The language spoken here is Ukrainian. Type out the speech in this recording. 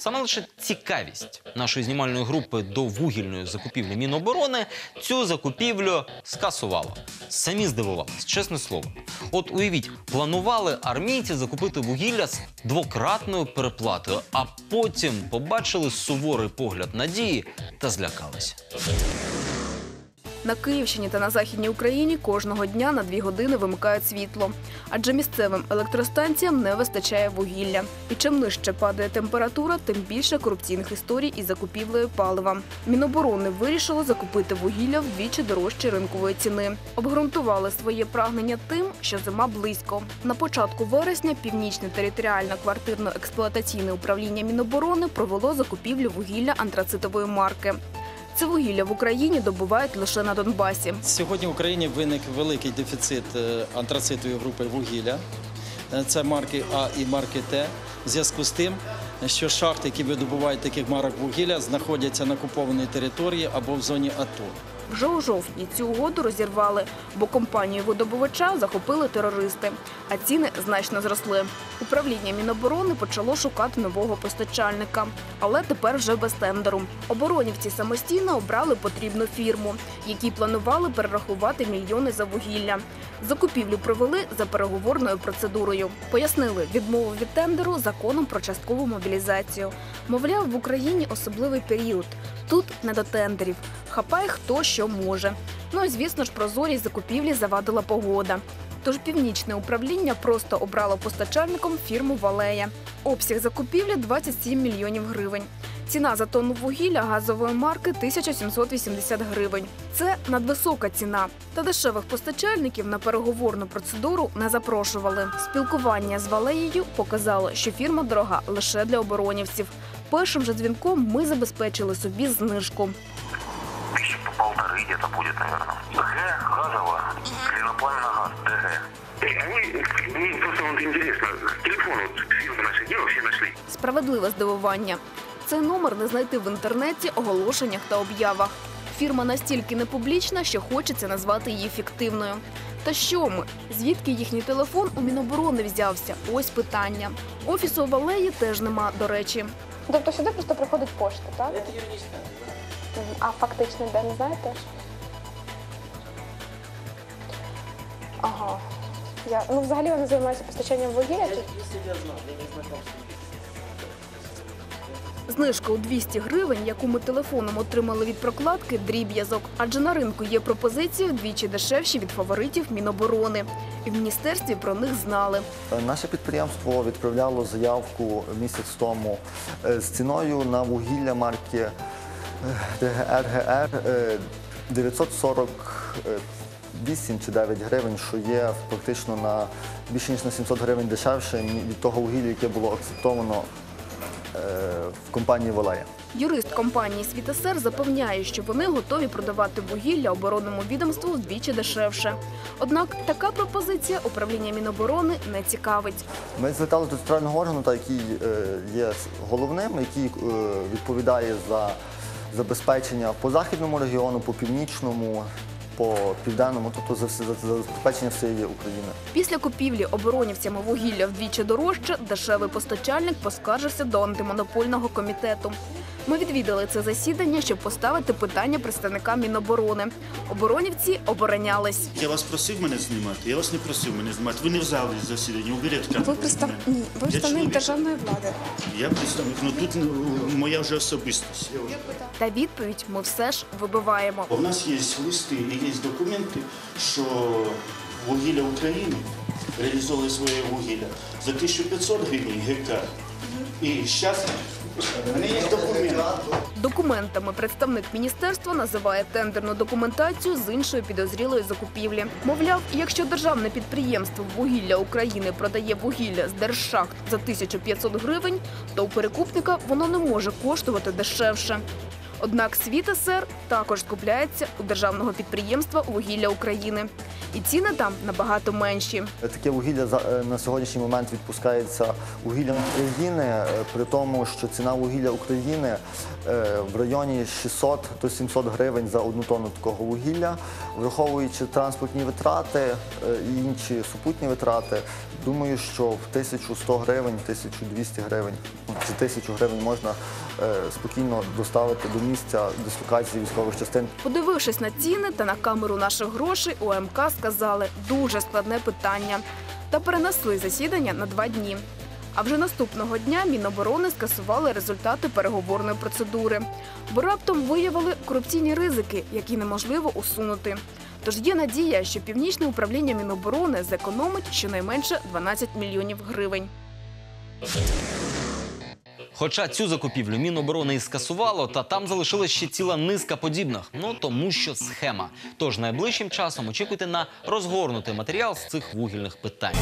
Саме лише цікавість нашої знімальної групи до вугільної закупівлі Міноборони цю закупівлю скасувала. Самі здивувались, чесне слово. От уявіть, планували армійці закупити вугілля з двократною переплатою, а потім побачили суворий погляд надії та злякалися. На Київщині та на західній Україні кожного дня на дві години вимикають світло, адже місцевим електростанціям не вистачає вугілля. І чим нижче падає температура, тим більше корупційних історій із закупівлею палива. Міноборони вирішило закупити вугілля вдвічі дорожче ринкової ціни. Обґрунтували своє прагнення тим, що зима близько. На початку вересня північне територіальне квартирно-експлуатаційне управління Міноборони провело закупівлю вугілля антрацитової марки. Це вугілля в Україні добувають лише на Донбасі. Сьогодні в Україні виник великий дефіцит е, антрацитової групи вугілля. Е, Це марки А і марки Т. В зв'язку з тим, що шахти, які видобувають таких марок вугілля, знаходяться на окупованій території або в зоні АТО. Вже у жовтні цю угоду розірвали, бо компанію видобувача захопили терористи, а ціни значно зросли. Управління Міноборони почало шукати нового постачальника, але тепер вже без тендеру. Оборонівці самостійно обрали потрібну фірму, якій планували перерахувати мільйони за вугілля. Закупівлю провели за переговорною процедурою. Пояснили відмову від тендеру законом про часткову мобілізацію. Мовляв, в Україні особливий період. Тут не до тендерів. Хапає хто що може. Ну і звісно ж, прозорість закупівлі завадила погода. Тож північне управління просто обрало постачальником фірму Валея. Обсяг закупівлі 27 мільйонів гривень. Ціна за тонну вугілля газової марки 1780 гривень. Це надвисока ціна. Та дешевих постачальників на переговорну процедуру не запрошували. Спілкування з Валеєю показало, що фірма дорога лише для оборонівців. Першим же дзвінком ми забезпечили собі знижку. Тысячи по полторы где-то будет, наверное. Г газовая, клинопламенный газ, ДГ. А вы, мне просто вот интересно, телефон вот фирмы наши где вы все нашли? Справедливе здивування. Цей номер не знайти в інтернеті, оголошеннях та об'явах. Фірма настільки непублічна, що хочеться назвати її фіктивною. Та що ми? Звідки їхній телефон у Міноборони взявся? Ось питання. Офісу у Валеї теж нема, до речі. Тобто сюди просто приходить пошта, так? Це А фактично де не знаєте? Ага. Я, ну, взагалі вони займаються постачанням вугілля. Чи... Знижка у 200 гривень, яку ми телефоном отримали від прокладки, дріб'язок. Адже на ринку є пропозиції вдвічі дешевші від фаворитів Міноборони. І в міністерстві про них знали. Наше підприємство відправляло заявку місяць тому е, з ціною на вугілля марки е, РГР е, 948 чи 9 гривень, що є фактично на більше ніж на 700 гривень дешевше від того вугілля, яке було акцептовано е, в компанії Валея. Юрист компанії «Світесер» запевняє, що вони готові продавати вугілля оборонному відомству вдвічі дешевше. Однак така пропозиція управління Міноборони не цікавить. Ми зверталися до центрального органу, та який е, є головним, який е, відповідає за забезпечення по західному регіону, по північному, по південному, тобто за, все- за забезпечення всієї України. Після купівлі оборонівцями вугілля вдвічі дорожче, дешевий постачальник поскаржився до антимонопольного комітету. Ми відвідали це засідання, щоб поставити питання представникам Міноборони. Оборонівці оборонялись. Я вас просив мене знімати, я вас не просив мене знімати. Ви не в залі засідання, уберіть камеру. Ви представ... Ні, ви представник державної влади. Я представник, ну тут ну, моя вже особистість. Та відповідь ми все ж вибиваємо. У нас є листи і є документи, що вугілля України реалізовує своє вугілля за 1500 гривень гектар. І зараз мене є документи. Документами представник міністерства називає тендерну документацію з іншої підозрілої закупівлі. Мовляв, якщо державне підприємство вугілля України продає вугілля з держшахт за 1500 гривень, то у перекупника воно не може коштувати дешевше. Однак світесер також скупляється у державного підприємства Вугілля України. І ціни там набагато менші. Таке вугілля е, на сьогоднішній момент відпускається вугіллям України, е, при тому, що ціна вугілля України е, в районі 600 до 700 гривень за одну тонну такого вугілля. Враховуючи транспортні витрати і інші супутні витрати, думаю, що в 1100 гривень, 1200 гривень ну, чи 1000 гривень можна спокійно доставити до місця дислокації військових частин. Подивившись на ціни та на камеру наших грошей, у МК сказали дуже складне питання та перенесли засідання на два дні. А вже наступного дня Міноборони скасували результати переговорної процедури, бо раптом виявили корупційні ризики, які неможливо усунути. Тож є надія, що північне управління Міноборони зекономить щонайменше 12 мільйонів гривень. Хоча цю закупівлю Міноборони і скасувало, та там залишилась ще ціла низка подібних. Ну тому що схема. Тож найближчим часом очікуйте на розгорнутий матеріал з цих вугільних питань.